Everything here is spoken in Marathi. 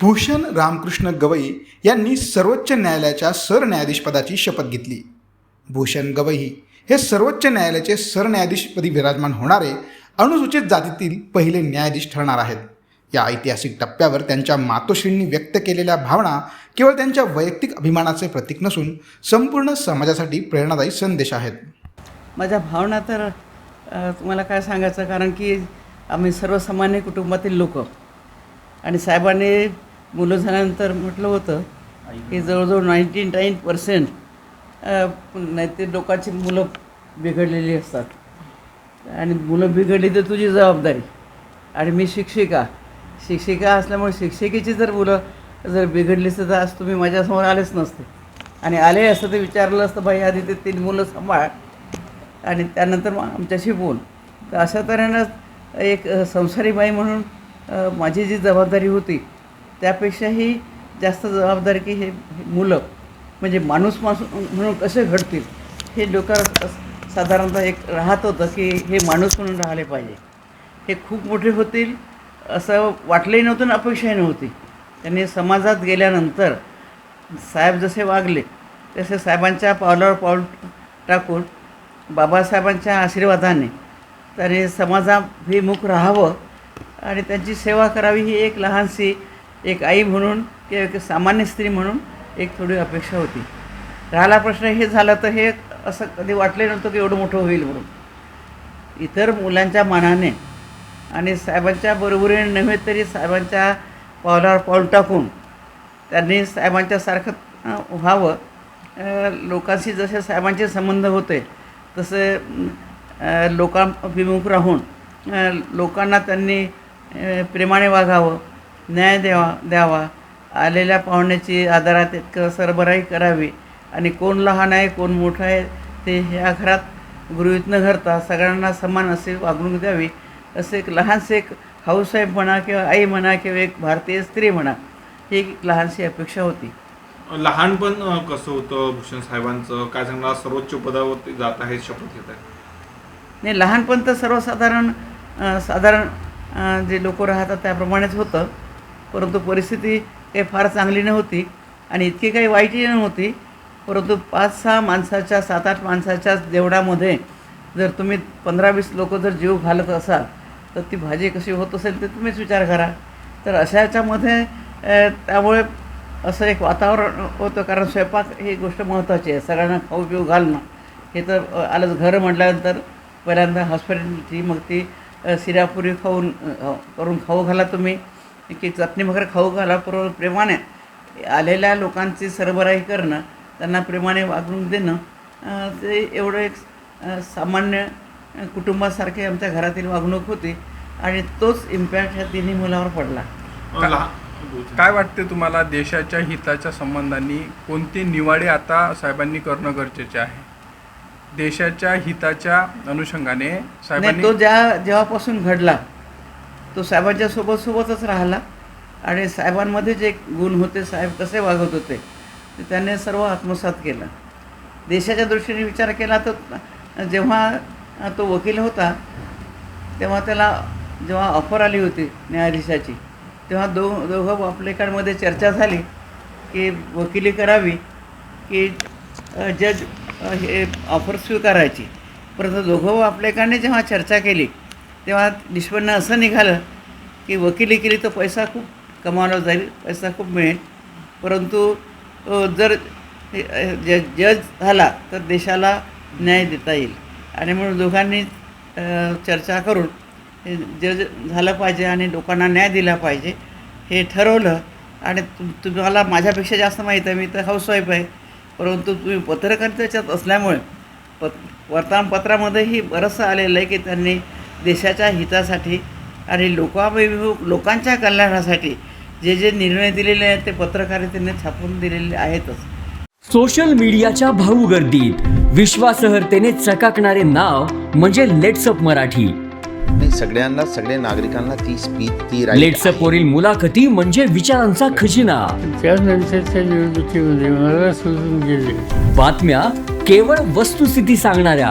भूषण रामकृष्ण गवई यांनी सर्वोच्च न्यायालयाच्या सरन्यायाधीशपदाची शपथ घेतली. भूषण गवई हे सर्वोच्च न्यायालयाचे सरन्यायाधीशपदी विराजमान होणारे अनुसूचित जातीतील पहिले न्यायाधीश ठरणार आहेत. या ऐतिहासिक टप्प्यावर त्यांच्या मातोश्रींनी व्यक्त केलेल्या भावना केवळ त्यांच्या वैयक्तिक अभिमानाचे प्रतीक नसून संपूर्ण समाजासाठी प्रेरणादायी संदेश आहेत. माझ्या भावना तर तुम्हाला काय सांगायचं? कारण की आम्ही सर्वसामान्य कुटुंबातील लोक. आणि साहेबांनी मुलं झाल्यानंतर म्हटलं होतं की जवळजवळ नाईन्टी नाईन पर्सेंट नाही ते लोकांची मुलं बिघडलेली असतात. आणि मुलं बिघडली तर तुझी जबाबदारी. आणि मी शिक्षिका. शिक्षिका असल्यामुळे शिक्षिकेची जर मुलं जर बिघडली असतं तर आज तुम्ही माझ्यासमोर आलेच नसते. आणि आले असतं ते विचारलं असतं बाई आधी ते तीन मुलं सांभाळ. आणि त्यानंतर मग आमच्याशी बोल. तर अशा तऱ्हेनं एक संसारी बाई म्हणून माझी जी जबाबदारी होती त्यापेक्षाही जास्त जबाबदारी की हे मुलं म्हणजे माणूस माणूस म्हणून कसे घडतील हे डोक्यावर साधारणतः एक राहत होतं की हे माणूस म्हणून राहिले पाहिजे. हे खूप मोठे होतील असं वाटलंही नव्हतं आणि अपेक्षाही नव्हती. त्यांनी समाजात गेल्यानंतर साहेब जसे वागले तसे साहेबांच्या पावलावर पाऊल टाकून बाबासाहेबांच्या आशीर्वादाने त्यांनी समाजाभिमुख राहावं आणि त्यांची सेवा करावी ही एक लहानशी एक आई म्हणून किंवा एक सामान्य स्त्री म्हणून एक थोडी अपेक्षा होती. राहिला प्रश्न हे झाला तर हे असं कधी वाटले नव्हतं की एवढं मोठं होईल म्हणून. इतर मुलांच्या मानाने आणि साहेबांच्या बरोबरीने नव्हे तरी साहेबांच्या पावलावर पाऊल टाकून त्यांनी साहेबांच्यासारखं व्हावं. लोकांशी जसे साहेबांचे संबंध होते तसे लोकांभिमुख राहून लोकांना त्यांनी प्रेमाने वागावं. न्याय द्यावा द्यावा. आलेल्या पाहुण्याची आदरात इतकं सरबराही करावी. आणि कोण लहान आहे कोण मोठं आहे ते ह्या घरात गृहीत न धरता सगळ्यांना समान असे वागणूक द्यावी. असं एक लहानसे एक हाऊसवाईफ म्हणा किंवा आई म्हणा किंवा एक भारतीय स्त्री म्हणा ही एक लहानशी अपेक्षा होती. लहानपण कसं होतं भूषण साहेबांचं? काय सांगणार? सर्वोच्च पदावरती जात आहे शपथ घेत आहे नाही लहानपण तर सर्वसाधारण साधारण जे लोक राहतात त्याप्रमाणेच होतं. परंतु परिस्थिती काही फार चांगली नव्हती आणि इतकी काही वाईटही नव्हती. परंतु पाच सहा माणसाच्या सात आठ माणसाच्या जेवणामध्ये जर तुम्ही पंधरा वीस लोक जर जीव घालत असाल तर ती भाजी कशी होत असेल ते तुम्हीच विचार करा. तर अशा याच्यामध्ये त्यामुळे असं एक वातावरण होतं. कारण स्वयंपाक ही गोष्ट महत्त्वाची आहे. सगळ्यांना खाऊ पिऊ घालणं हे तर आलंच घर म्हटल्यानंतर पहिल्यांदा हॉस्पिटलची मग ती सिरापुरी खाऊन करून खाऊ घाला तुम्ही. की चटणी भाकर खाऊ घाला बरोबर प्रेमाने आलेल्या लोकांची सरबराही करणं त्यांना प्रेमाने वागणूक देणं ते एवढं एक सामान्य कुटुंबासारखी आमच्या घरातील वागणूक होती आणि तोच इम्पॅक्ट ह्या तिन्ही मुलावर पडला. काय वाटते तुम्हाला देशाच्या हिताच्या संबंधांनी कोणते निवाडे आता साहेबांनी करणं गरजेचे आहे? देशाच्या हिताच्या अनुषंगाने साहेबांनी तो ज्या जेव्हापासून घडला तो साहेबांच्या सोबत सोबतच राहिला. आणि साहेबांमध्ये जे गुण होते साहेब कसे वागत होते ते त्याने सर्व आत्मसात केलं. देशाच्या दृष्टीने विचार केला तर जेव्हा तो वकील होता तेव्हा त्याला जेव्हा ऑफर आली होती न्यायाधीशाची तेव्हा दो दोघं आपलेकांमध्ये चर्चा झाली की वकिली करावी की जज हे ऑफर स्वीकारायची. परंतु दोघं आपलेकांनी जेव्हा चर्चा केली तेव्हा निष्पन्न असं निघालं की वकिली केली तर पैसा खूप कमावला जाईल पैसा खूप मिळेल. परंतु जर ज जज झाला तर देशाला न्याय देता येईल. आणि म्हणून दोघांनी चर्चा करून हे जज झालं पाहिजे आणि लोकांना न्याय दिला पाहिजे हे ठरवलं. आणि तुम तुम्हाला माझ्यापेक्षा जास्त माहीत आहे मी तर हाऊसवाईफ आहे. परंतु तुम्ही पत्रकारितेच्यात असल्यामुळे प वर्तमानपत्रामध्येही बरंचसं आलेलं आहे की त्यांनी देशाच्या हितासाठी आणि लोकाभिमुख लोकांच्या कल्याणासाठी जे जे निर्णय दिलेले आहेत ते पत्रकारितेने छापून दिलेले आहेतच. सोशल मीडियाच्या भाऊ गर्दीत विश्वासार्हतेने चकाकणारे नाव म्हणजे लेट्सअप मराठी. सगळ्यांना सगळ्या नागरिकांना ती स्पीच ती लेट्सअप वरील मुलाखती म्हणजे विचारांचा खजिना. त्यानंतरच्या निवडणुकीमध्ये मला सोडून गेले. बातम्या केवळ वस्तुस्थिती सांगणाऱ्या.